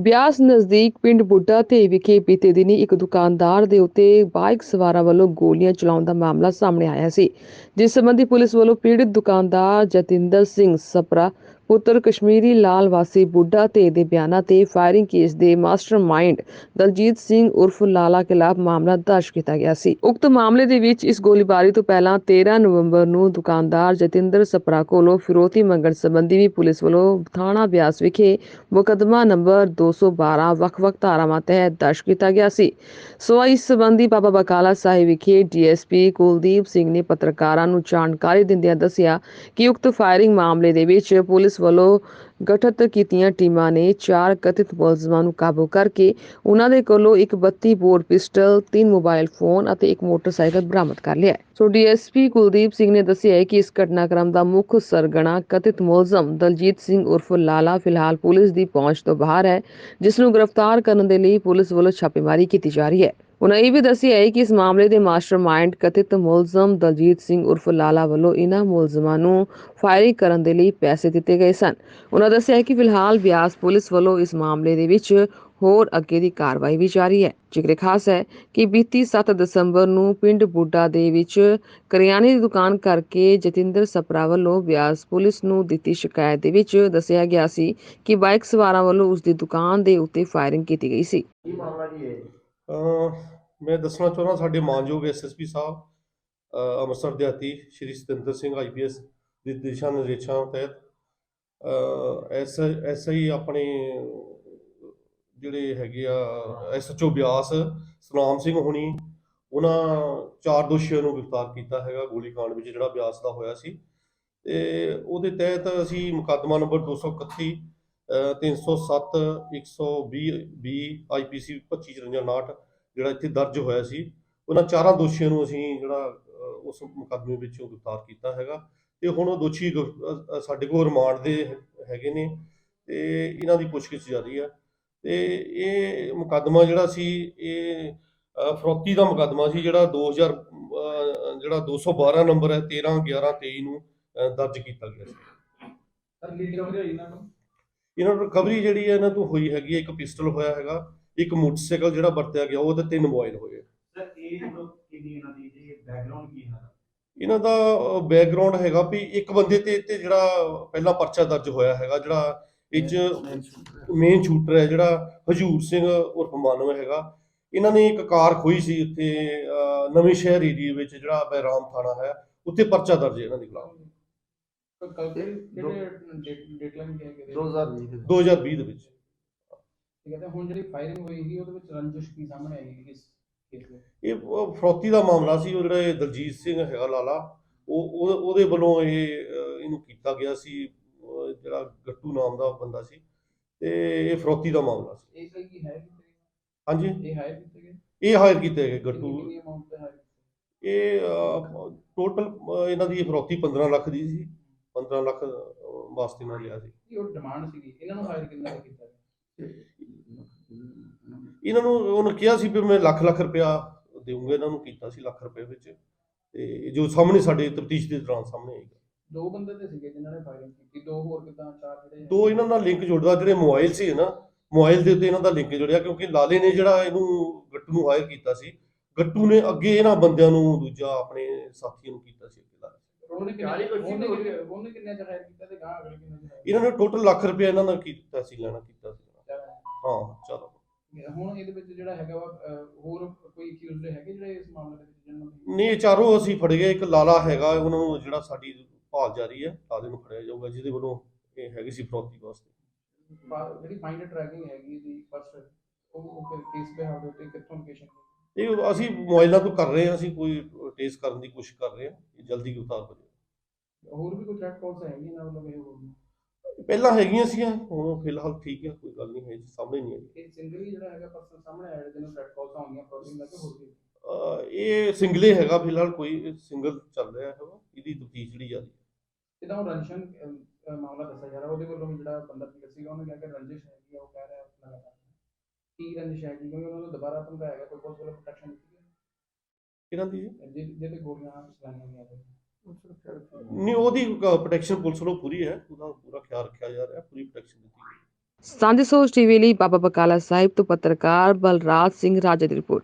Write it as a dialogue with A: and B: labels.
A: ਬਿਆਸ ਨਜ਼ਦੀਕ ਪਿੰਡ ਬੁੱਢਾ ਤੇ ਵਿਖੇ ਬੀਤੇ ਦਿਨੀ ਇੱਕ ਦੁਕਾਨਦਾਰ ਦੇ ਉੱਤੇ ਬਾਈਕ ਸਵਾਰਾਂ ਵੱਲੋਂ ਗੋਲੀਆਂ ਚਲਾਉਣ ਦਾ ਮਾਮਲਾ ਸਾਹਮਣੇ ਆਇਆ ਸੀ। ਜਿਸ ਸੰਬੰਧੀ ਪੁਲਿਸ ਵੱਲੋਂ ਪੀੜਤ ਦੁਕਾਨਦਾਰ ਜਤਿੰਦਰ ਸਿੰਘ ਸਪਰਾ ਪੁੱਤਰ ਕਸ਼ਮੀਰੀ ਲਾਲ ਵਾਸੀ ਬੁੱਢਾ ਤੇ ਦੇ ਬਿਆਨਾਂ ਤੇ ਫਾਇਰਿੰਗ ਕੇਸ ਦੇ ਮਾਸਟਰਮਾਈਂਡ ਦਲਜੀਤ ਸਿੰਘ ਉਰਫ ਲਾਲਾ ਖਿਲਾਫ ਮਾਮਲਾ ਦਰਜ ਕੀਤਾ ਗਿਆ ਸੀ। ਉਕਤ ਮਾਮਲੇ ਦੇ ਵਿੱਚ ਇਸ ਗੋਲੀਬਾਰੀ ਤੋਂ ਪਹਿਲਾਂ 13 ਨਵੰਬਰ ਨੂੰ ਦੁਕਾਨਦਾਰ ਜਤਿੰਦਰ ਸਪਰਾ ਕੋਲੋਂ ਫਿਰੋਤੀ ਮੰਗਣ ਸੰਬੰਧੀ ਵੀ ਪੁਲਿਸ ਵੱਲੋਂ ਥਾਣਾ ਬਿਆਸ ਵਿਖੇ ਮੁਕੱਦਮਾ ਨੰਬਰ 212 ਵੱਖ-ਵੱਖ ਧਾਰਾਵਾਂ ਤਹਿਤ ਦਰਜ ਕੀਤਾ ਗਿਆ ਸੀ। ਸੋ ਇਸ ਸੰਬੰਧੀ ਬਾਬਾ ਬਕਾਲਾ ਸਾਹਿਬ ਵਿਖੇ ਡੀਐਸਪੀ ਕੁਲਦੀਪ ਸਿੰਘ ਨੇ ਪੱਤਰਕਾਰਾਂ ਨੂੰ ਜਾਣਕਾਰੀ ਦਿੰਦਿਆਂ ਦੱਸਿਆ ਕਿ ਉਕਤ ਫਾਇਰਿੰਗ ਮਾਮਲੇ ਦੇ ਵਿੱਚ ਪੁਲਿਸ ਵੱਲੋਂ ਗਠਿਤ ਕੀਤੀਆਂ ਟੀਮਾਂ ਨੇ ਚਾਰ ਕਥਿਤ ਮੁਲਜ਼ਮਾਂ ਨੂੰ ਕਾਬੂ ਕਰਕੇ ਉਹਨਾਂ ਦੇ ਕੋਲੋਂ ਇੱਕ 32 ਬੋਰ ਪਿਸਟਲ, ਤਿੰਨ ਮੋਬਾਈਲ ਫੋਨ ਅਤੇ ਇੱਕ ਮੋਟਰਸਾਈਕਲ ਬਰਾਮਦ ਕਰ ਲਿਆ ਹੈ। ਸੋ ਡੀਐਸਪੀ ਕੁਲਦੀਪ ਸਿੰਘ ਨੇ ਦੱਸਿਆ ਹੈ ਕਿ ਇਸ ਘਟਨਾਕ੍ਰਮ ਦਾ ਮੁੱਖ ਸਰਗਣਾ ਕਥਿਤ ਮੁਲਜ਼ਮ ਦਲਜੀਤ ਸਿੰਘ ਉਰਫ ਲਾਲਾ ਫਿਲਹਾਲ ਪੁਲਿਸ ਦੀ ਪਹੁੰਚ ਤੋਂ ਬਾਹਰ ਹੈ ਜਿਸ ਨੂੰ ਗ੍ਰਿਫਤਾਰ ਕਰਨ ਦੇ ਲਈ ਪੁਲਿਸ ਵੱਲੋਂ ਛਾਪੇਮਾਰੀ ਕੀਤੀ ਜਾ ਰਹੀ ਹੈ ਉਨ੍ਹਾਂ ਇਹ ਵੀ ਦੱਸਿਆ ਹੈ ਕਿ ਇਸ ਮਾਮਲੇ ਦੇ ਮਾਸਟਰਮਾਈਂਡ ਕਥਿਤ ਮੁਲਜ਼ਮ ਦਲਜੀਤ ਸਿੰਘ ਉਰਫ ਲਾਲਾ ਵੱਲੋਂ ਇਹਨਾਂ ਮੁਲਜ਼ਮਾਂ ਨੂੰ ਫਾਇਰਿੰਗ ਕਰਨ ਦੇ ਲਈ ਪੈਸੇ ਦਿੱਤੇ ਗਏ ਸਨ। ਉਨ੍ਹਾਂ ਦੱਸਿਆ ਕਿ ਫਿਲਹਾਲ ਬਿਆਸ ਪੁਲਿਸ ਵੱਲੋਂ ਇਸ ਮਾਮਲੇ ਦੇ ਵਿੱਚ ਹੋਰ ਅੱਗੇ ਦੀ ਕਾਰਵਾਈ ਵੀ ਜਾਰੀ ਹੈ। ਜ਼ਿਕਰ ਖਾਸ ਹੈ ਕਿ ਬੀਤੀ 7 ਦਸੰਬਰ ਨੂੰ ਪਿੰਡ ਬੁੱਢਾ ਦੇ ਵਿੱਚ ਕਰਿਆਨੇ ਦੀ ਦੁਕਾਨ ਕਰਕੇ ਜਤਿੰਦਰ ਸਪਰਾ ਵੱਲੋਂ ਬਿਆਸ ਪੁਲਿਸ ਨੂੰ ਦਿੱਤੀ ਸ਼ਿਕਾਇਤ ਦੇ ਵਿੱਚ ਦੱਸਿਆ ਗਿਆ ਸੀ ਕਿ ਬਾਈਕ ਸਵਾਰਾਂ ਵੱਲੋਂ ਉਸ ਦੀ ਦੁਕਾਨ ਦੇ ਉੱਤੇ ਫਾਇਰਿੰਗ ਕੀਤੀ ਗਈ ਸੀ।
B: ਕੀ ਮਾਮਲਾ ਜੀ ਇਹ?
C: ਮੈਂ ਦੱਸਣਾ ਚਾਹੁੰਦਾ ਸਾਡੇ ਮਾਨਯੋਗ ਐਸਐਸਪੀ ਸਾਹਿਬ ਅੰਮ੍ਰਿਤਸਰ ਦਿਹਾਤੀ ਸ਼੍ਰੀ ਸਤਿੰਦਰ ਸਿੰਘ ਆਈਪੀਐਸ ਦੇ ਦਿਸ਼ਾ ਨਿਰਦੇਸ਼ਾਂ ਤਹਿਤ ਐਸ ਐਸਆਈ ਆਪਣੇ ਜਿਹੜੇ ਹੈਗੇ ਆ ਐਸਐਚਓ ਬਿਆਸ ਸਨਾਮ ਸਿੰਘ ਹੁਣੀ, ਉਹਨਾਂ ਚਾਰ ਦੋਸ਼ੀਆਂ ਨੂੰ ਗ੍ਰਿਫਤਾਰ ਕੀਤਾ ਹੈਗਾ ਗੋਲੀकांड ਵਿੱਚ ਜਿਹੜਾ ਬਿਆਸ ਦਾ ਹੋਇਆ ਸੀ। ਤੇ ਉਹਦੇ ਤਹਿਤ ਅਸੀਂ ਮੁਕੱਦਮਾ ਨੰਬਰ 231 ਅਹ 307 120 ਬੀ ਆਈਪੀਸੀ 2559 ਜਿਹੜਾ ਇੱਥੇ ਦਰਜ ਹੋਇਆ ਸੀ ਉਹਨਾਂ ਚਾਰਾਂ ਦੋਸ਼ੀਆਂ ਨੂੰ ਅਸੀਂ ਜਿਹੜਾ ਉਸ ਮੁਕੱਦਮੇ ਵਿੱਚੋਂ ਗ੍ਰਿਫਤਾਰ ਕੀਤਾ ਹੈਗਾ। ਤੇ ਹੁਣ ਉਹ ਦੋਸ਼ੀ ਸਾਡੇ ਕੋਲ ਰਿਮਾਂਡ ਦੇ ਹੈਗੇ ਨੇ ਤੇ ਇਹਨਾਂ ਦੀ ਪੁੱਛਗਿੱਛ ਜਾਰੀ ਆ। ਤੇ ਇਹ ਮੁਕੱਦਮਾ ਜਿਹੜਾ ਸੀ ਇਹ ਫਰੋਤੀ ਦਾ ਮੁਕੱਦਮਾ ਸੀ ਜਿਹੜਾ 2000 ਅਹ, ਜਿਹੜਾ 212 ਨੰਬਰ ਹੈ 13 11 23 ਨੂੰ ਦਰਜ ਕੀਤਾ ਗਿਆ ਸੀ।
B: ਸਰ ਕੀ ਰਿਕਵਰੀ ਹੋਈ ਇਹਨਾਂ ਨੂੰ?
C: ਇਹਨਾਂ ਨੂੰ ਰਿਕਵਰੀ ਜਿਹੜੀ ਹੈ ਇਹਨਾਂ ਤੋਂ ਹੋਈ ਹੈਗੀ ਹੈ ਇੱਕ ਪਿਸਟਲ ਹੋਇਆ ਹੈਗਾ ਇੱਕ ਮੋਟਰਸਾਈਕਲ ਜਿਹੜਾ ਵਰਤਿਆ ਗਿਆ ਉਹ ਤੇ ਤਿੰਨ ਮੋਬਾਈਲ ਹੋਏ
B: ਸਰ ਇਹ ਲੋਕ ਕਿਹਦੀ ਇਹਨਾਂ ਦੀ ਜੀ ਬੈਕਗ੍ਰਾਉਂਡ ਕੀ ਇਹਨਾਂ ਦਾ
C: ਇਹਨਾਂ ਦਾ ਬੈਕਗ੍ਰਾਉਂਡ ਹੈਗਾ ਵੀ ਇੱਕ ਬੰਦੇ ਤੇ ਤੇ ਜਿਹੜਾ ਪਹਿਲਾ ਪਰਚਾ ਦਰਜ ਹੋਇਆ ਹੈਗਾ ਜਿਹੜਾ ਇਹ 'ਚ ਮੇਨ ਸ਼ੂਟਰ ਹੈ। ਜਿਹੜਾ ਹਜੂਰ ਸਿੰਘ ਉਰਫ ਮਾਨਵ ਹੈਗਾ। ਇਹਨਾਂ ਨੇ ਇੱਕ ਕਾਰ ਖੋਈ ਸੀ ਉੱਥੇ ਨਵੇਂ ਸ਼ਹਿਰ ਏਰੀਏ ਵਿੱਚ ਜਿਹੜਾ ਬੈਰਾਮ ਥਾਣਾ ਹੈ ਉੱਥੇ ਪਰਚਾ ਦਰਜ ਹੈ ਇਹਨਾਂ ਦੇ ਖਿਲਾਫ।
D: ਕਿਹੜੇ ਡੇਟਲਾਈਨ ਕੀ ਹੈ ਕਿਹਦੇ?
B: 2020 ਦੇ
C: 2020 ਦੇ ਵਿੱਚ।
D: ਠੀਕ ਹੈ ਤੇ ਹੁਣ ਜਿਹੜੀ ਫਾਇਰਿੰਗ ਹੋਈ ਸੀ ਉਹਦੇ ਵਿੱਚ ਰੰਜਿਸ਼ ਕੀ ਸਾਹਮਣੇ ਆਈ ਹੈ ਇਸ ਕੇਸ ਵਿੱਚ
C: ਇਹ ਉਹ ਫਰੋਤੀ ਦਾ ਮਾਮਲਾ ਸੀ ਉਹ ਜਿਹੜਾ ਦਲਜੀਤ ਸਿੰਘ ਹੈਗਾ ਲਾਲਾ ਉਹ ਉਹ- ਉਹਦੇ ਵੱਲੋਂ ਇਹ ਇਹਨੂੰ ਕੀਤਾ ਗਿਆ ਸੀ ਜਿਹੜਾ ਗੱਟੂ ਨਾਮ ਦਾ ਬੰਦਾ ਸੀ ਤੇ ਇਹ ਫਰੋਤੀ ਦਾ ਮਾਮਲਾ ਸੀ।
D: ਇਹ ਸਹੀ ਕੀ ਹੈ ਕਿਤੇ
C: ਹਾਂਜੀ?
D: ਇਹ ਹਾਇਰ ਕੀਤੇ ਗਏ?
C: ਇਹ ਹਾਇਰ ਕੀਤੇ ਗਏ ਗੱਟੂ। ਇਹ ਟੋਟਲ ਇਹਨਾਂ ਦੀ ਫਰੋਤੀ 15 ਲੱਖ ਦੀ ਸੀ। 15 ਲੱਖ ਵਾਸਤੇ ਨਾਲ ਲਿਆ ਸੀ।
D: ਉਹ ਡਿਮਾਂਡ ਸੀਗੀ। ਇਹਨਾਂ ਨੂੰ ਹਾਇਰ ਕਿੰਨਾ ਕੁ ਕੀਤਾ?
C: ਇਹਨਾਂ ਨੂੰ ਉਹਨੇ ਕਿਹਾ ਸੀ ਵੀ ਮੈਂ ਲੱਖ ਲੱਖ ਰੁਪਇਆ ਦੇਵਾਂਗਾ ਇਹਨਾਂ ਨੂੰ ਕੀਤਾ ਸੀ ਲੱਖ ਰੁਪਏ ਵਿੱਚ। ਤੇ ਜੋ ਸਾਹਮਣੇ ਸਾਡੇ ਤਫਤੀਸ਼ ਦੇ ਦੌਰਾਨ ਸਾਹਮਣੇ ਆਏਗਾ
D: ਦੋ ਬੰਦੇ ਤੇ ਸੀਗੇ ਜਿਨ੍ਹਾਂ ਨੇ ਫਾਇਰਿੰਗ ਕੀਤੀ। ਦੋ ਹੋਰ ਕਿਦਾਂ ਚਾਰ ਜਿਹੜੇ
C: ਦੋ ਇਹਨਾਂ ਦਾ ਲਿੰਕ ਜੁੜਦਾ। ਜਿਹੜੇ ਮੋਬਾਈਲ ਸੀ ਨਾ ਮੋਬਾਈਲ ਦੇ ਉੱਤੇ ਇਹਨਾਂ ਦਾ ਲਿੰਕ ਜੁੜਿਆ ਕਿਉਂਕਿ ਲਾਲੇ ਨੇ ਜਿਹੜਾ ਇਹਨੂੰ ਗੱਟੂ ਨੂੰ ਹਾਇਰ ਕੀਤਾ ਸੀ। ਗੱਟੂ ਨੇ ਅੱਗੇ ਇਹਨਾਂ ਬੰਦਿਆਂ ਨੂੰ ਦੂਜਾ ਆਪਣੇ ਸਾਥੀਆਂ ਨੂੰ ਕੀਤਾ ਸੀ। ਅੱਗੇ।
D: ਉਹਨੇ
B: ਚਾਲੀ
D: ਕਿੰਨੇ
B: ਕੁਛ
D: ਉਹਨੇ
B: ਹੋਈ
D: ਕਿੰਨੇ ਉਹਨੇ ਕਿੰਨੇ ਚ ਹਾਇਰ ਕੀਤਾ ਤੇ ਗਾਂ ਅਗਲੇ ਕਿੰਨੇ ਚ hire
C: ਇਹਨਾਂ ਨੇ ਟੋਟਲ ਲੱਖ ਰੁਪਏ ਇਹਨਾਂ ਦਾ ਕੀਤਾ ਸੀ ਲੈਣਾ ਕੀਤਾ ਸੀ।
D: ਕੀਤਾ?
C: ਹਾਂ ਚਲੋ।
D: ਹੁਣ ਇਹਦੇ ਵਿੱਚ ਜਿਹੜਾ ਹੈਗਾ ਵਾ ਅਹ, ਹੋਰ ਕੋਈ ਅਕਿਊਜ਼ਡ ਹੈਗੇ ਜਿਹੜੇ ਇਸ ਮਾਮਲੇ ਦੇ ਵਿੱਚ ਜਿਹਨਾਂ ਨੂੰ
C: ਨਹੀਂ ਇਹ ਚਾਰੋਂ ਅਸੀਂ ਫੜ ਗਏ। ਇੱਕ ਲਾਲਾ ਹੈਗਾ ਉਹਨਾਂ ਨੂੰ ਜਿਹੜਾ ਸਾਡੀ ਭਾਲ ਜਾਰੀ ਹੈ ਲਾਲੇ ਨੂੰ ਫੜਿਆ ਜਾਊਗਾ ਜਿਹਦੇ ਵੱਲੋਂ ਇਹ ਹੈਗੀ ਸੀ ਫਰੋਤੀ ਵਾਸਤੇ।
D: ਪਾ- ਜਿਹੜੀ ਫਾਈਂਡ ਟਰੈਕਿੰਗ ਹੈਗੀ ਦੀ ਫਸਟ ਉਹ ਉਹ ਕੇਸ ਦੇ ਹਾਲ ਤੇ ਕਿੱਥੋਂ ਲੋਕੇਸ਼ਨ
C: ਇਹ ਅਸੀਂ ਮੋਬਾਈਲਾਂ ਤੋਂ ਕਰ ਰਹੇ ਹਾਂ ਅਸੀਂ ਕੋਈ ਟੇਸਟ ਕਰਨ ਦੀ ਕੋਸ਼ਿਸ਼ ਕਰ ਰਹੇ ਹਾਂ। ਇਹ ਜਲਦੀ ਗ੍ਰਿਫਤਾਰ ਹੋ ਜਾਏ
D: ਹੋਰ ਵੀ ਕੋਈ ਥ੍ਰੈਟ ਕਾਲਸ ਹੈਗੀ ਨਾ ਇਹ ਹੋਰ
C: ਪਹਿਲਾਂ ਹੈਗੀਆਂ ਸੀਗੀਆਂ ਹੁਣ ਫਿਲਹਾਲ ਠੀਕ ਹੈ ਕੋਈ ਗੱਲ ਨਹੀਂ ਹੈ ਜੀ ਸਾਹਮਣੇ ਨਹੀਂ ਆਈ।
D: ਇਹ ਸਿੰਗਲੀ ਜਿਹੜਾ ਹੈਗਾ ਪਰਸਨ ਸਾਹਮਣੇ ਆਇਆ ਜਿਹਨੂੰ ਥ੍ਰੈਟ ਕਾਲਸ ਆਉਂਦੀਆਂ ਪ੍ਰੋਬਲਮ ਲੱਗੇ ਹੋਰ ਵੀ?
C: ਅਹ ਇਹ ਸਿੰਗਲੇ ਹੈਗਾ ਫਿਲਹਾਲ ਕੋਈ ਸਿੰਗਲ ਚੱਲ ਰਿਹਾ ਹੈਗਾ ਇਹਦੀ ਤਫਤੀਸ਼ ਜਿਹੜੀ ਜਾਰੀ ਹੈ।
D: ਜਿੱਦਾਂ ਉਹ ਰੰਜਨ ਅਮ, ਅਮ, ਮਾਮਲਾ ਦੱਸਿਆ ਜਾ ਰਿਹਾ ਉਹਦੇ ਵੱਲੋਂ ਵੀ ਜਿਹੜਾ ਬੰਦਾ ਪੀਰ ਸੀਗਾ ਉਹਨੇ ਕਿਹਾ ਕਿ ਰੰਜਿਸ਼ ਹੈਗੀ ਆ ਉਹ ਕਹਿ ਰਿਹਾ ਆਪਣਾ ਲਗਾ ਕੀ ਰੰਜਿਸ਼ ਹੈਗੀ ਕਿਉਂਕਿ ਉਹਨਾਂ ਨੂੰ ਦੁਬਾਰਾ ਧਮਕਾਇਆ ਗਿਆ ਕੋਈ ਪੁਲਿਸ ਵੱਲੋਂ ਪ੍ਰੋਟੈਕਸ਼ਨ ਦਿੱਤੀ।
C: ਇਹਨਾਂ ਦੀ ਜੀ?
D: ਜਿਹਦੇ ਗੋਲੀਆਂ ਚਲਾਈਆਂ ਗਈਆਂ
C: ਨਹੀਂ ਉਹਦੀ ਪ੍ਰੋਟੈਕਸ਼ਨ ਪੁਲਿਸ ਵੱਲੋਂ ਪੂਰੀ ਹੈ। ਉਹਦਾ ਪੂਰਾ ਖਿਆਲ ਰੱਖਿਆ ਜਾ ਰਿਹਾ ਪੂਰੀ ਪ੍ਰੋਟੈਕਸ਼ਨ ਦਿੱਤੀ ਗਈ
A: ਸਾਂਝੀ ਸੋਚ ਟੀਵੀ ਲਈ ਬਾਬਾ ਬਕਾਲਾ ਸਾਹਿਬ ਤੋਂ ਪੱਤਰਕਾਰ ਬਲਰਾਜ ਸਿੰਘ ਰਾਜੇ ਦੀ ਰਿਪੋਰਟ।